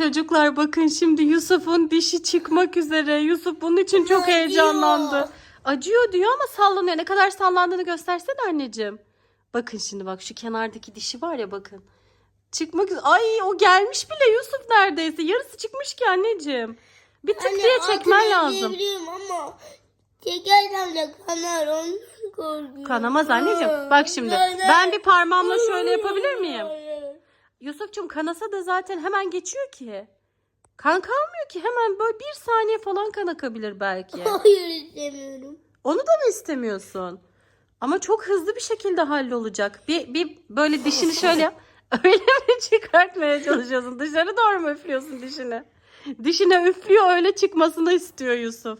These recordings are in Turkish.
Çocuklar bakın şimdi Yusuf'un dişi çıkmak üzere. Yusuf bunun için çok Acıyor. heyecanlandı. Acıyor diyor ama sallanıyor. Ne kadar sallandığını göstersene anneciğim. Bakın şimdi bak şu kenardaki dişi var ya bakın. Çıkmak üzere. Ay o gelmiş bile Yusuf neredeyse. Yarısı çıkmış ki anneciğim. Bir tık diye çekmen lazım. Ama çekersem de kanar ondan korkuyorum. Kanamaz anneciğim. Bak şimdi ben bir parmağımla şöyle yapabilir miyim? Yusuf'cum kanasa da zaten hemen geçiyor ki. Kan kalmıyor ki hemen böyle bir saniye falan kan akabilir belki. Hayır istemiyorum. Onu da mı istemiyorsun? Ama çok hızlı bir şekilde hallolacak. Bir, bir böyle dişini şöyle yap. Öyle mi çıkartmaya çalışıyorsun? Dışarı doğru mu üflüyorsun dişini? Dişine üflüyor öyle çıkmasını istiyor Yusuf.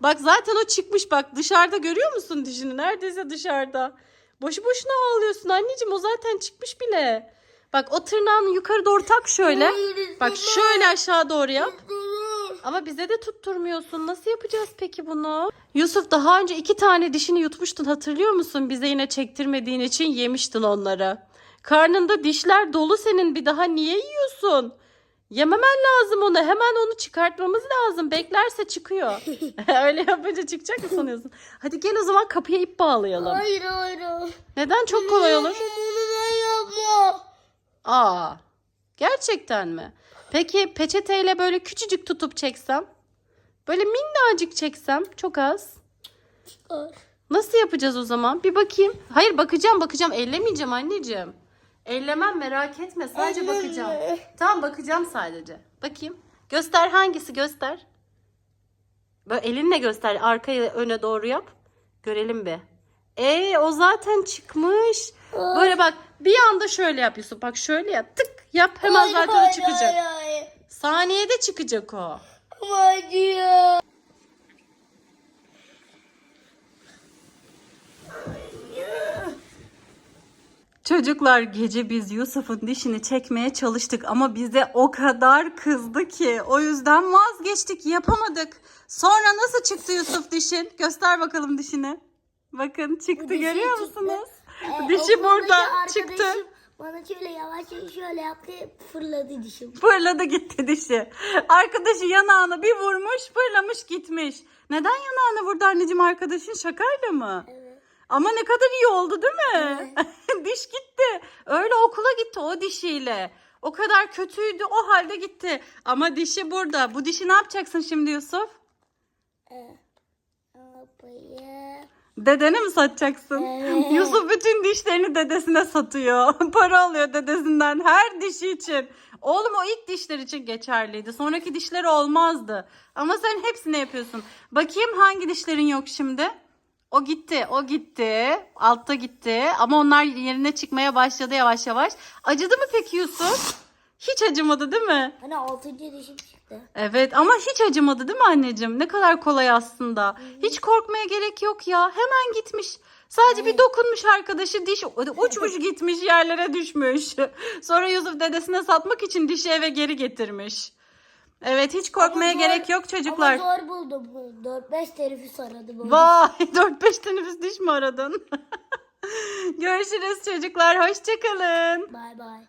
Bak zaten o çıkmış bak dışarıda görüyor musun dişini? Neredeyse dışarıda. Boşu boşuna ağlıyorsun anneciğim o zaten çıkmış bile. Bak o tırnağını yukarı doğru tak şöyle. Bak şöyle aşağı doğru yap. Ama bize de tutturmuyorsun. Nasıl yapacağız peki bunu? Yusuf daha önce iki tane dişini yutmuştun hatırlıyor musun? Bize yine çektirmediğin için yemiştin onları. Karnında dişler dolu senin bir daha niye yiyorsun? Yememen lazım onu. Hemen onu çıkartmamız lazım. Beklerse çıkıyor. Öyle yapınca çıkacak mı sanıyorsun? Hadi gel o zaman kapıya ip bağlayalım. Hayır hayır. hayır. Neden çok kolay olur? Bunu ben yapma. Aa, gerçekten mi? Peki peçeteyle böyle küçücük tutup çeksem? Böyle minnacık çeksem çok az. Çıkar. Nasıl yapacağız o zaman? Bir bakayım. Hayır bakacağım bakacağım. Ellemeyeceğim anneciğim. Ellemem merak etme. Sadece Elleme. bakacağım. Tamam bakacağım sadece. Bakayım. Göster hangisi göster. Böyle elinle göster. Arkaya öne doğru yap. Görelim bir. Ee o zaten çıkmış. Böyle bak bir anda şöyle yap Yusuf. Bak şöyle yap. Tık yap hemen Hayır, zaten o hayır, çıkacak. Hayır hayır. Saniyede çıkacak o. Ama acıyor. Çocuklar gece biz Yusuf'un dişini çekmeye çalıştık ama bize o kadar kızdı ki o yüzden vazgeçtik yapamadık. Sonra nasıl çıktı Yusuf dişin? Göster bakalım dişini. Bakın çıktı dişi görüyor çıktı. musunuz? Ee, Dişi burada çıktı. Bana şöyle yavaş şöyle yaptı fırladı dişim. Fırladı gitti dişi. Arkadaşı yanağına bir vurmuş fırlamış gitmiş. Neden yanağına vurdu anneciğim arkadaşın şakayla mı? Evet. Ama ne kadar iyi oldu değil mi? Diş gitti. Öyle okula gitti o dişiyle. O kadar kötüydü o halde gitti. Ama dişi burada. Bu dişi ne yapacaksın şimdi Yusuf? Ee? Dedene mi satacaksın? Evet. Yusuf bütün dişlerini dedesine satıyor. Para alıyor dedesinden her dişi için. Oğlum o ilk dişler için geçerliydi. Sonraki dişleri olmazdı. Ama sen hepsini yapıyorsun. Bakayım hangi dişlerin yok şimdi? O gitti, o gitti. Altta gitti. Ama onlar yerine çıkmaya başladı yavaş yavaş. Acıdı mı peki Yusuf? Hiç acımadı değil mi? Hani altıncı dişim çıktı. Evet ama hiç acımadı değil mi anneciğim? Ne kadar kolay aslında. Hiç korkmaya gerek yok ya. Hemen gitmiş. Sadece bir dokunmuş arkadaşı diş uçmuş gitmiş yerlere düşmüş. Sonra Yusuf dedesine satmak için dişi eve geri getirmiş. Evet hiç korkmaya Ama zor- gerek yok çocuklar. Ama zor buldum. 4-5 teneffüs aradı bana. Vay 4-5 teneffüs diş mi aradın? Görüşürüz çocuklar. Hoşçakalın. Bay bay.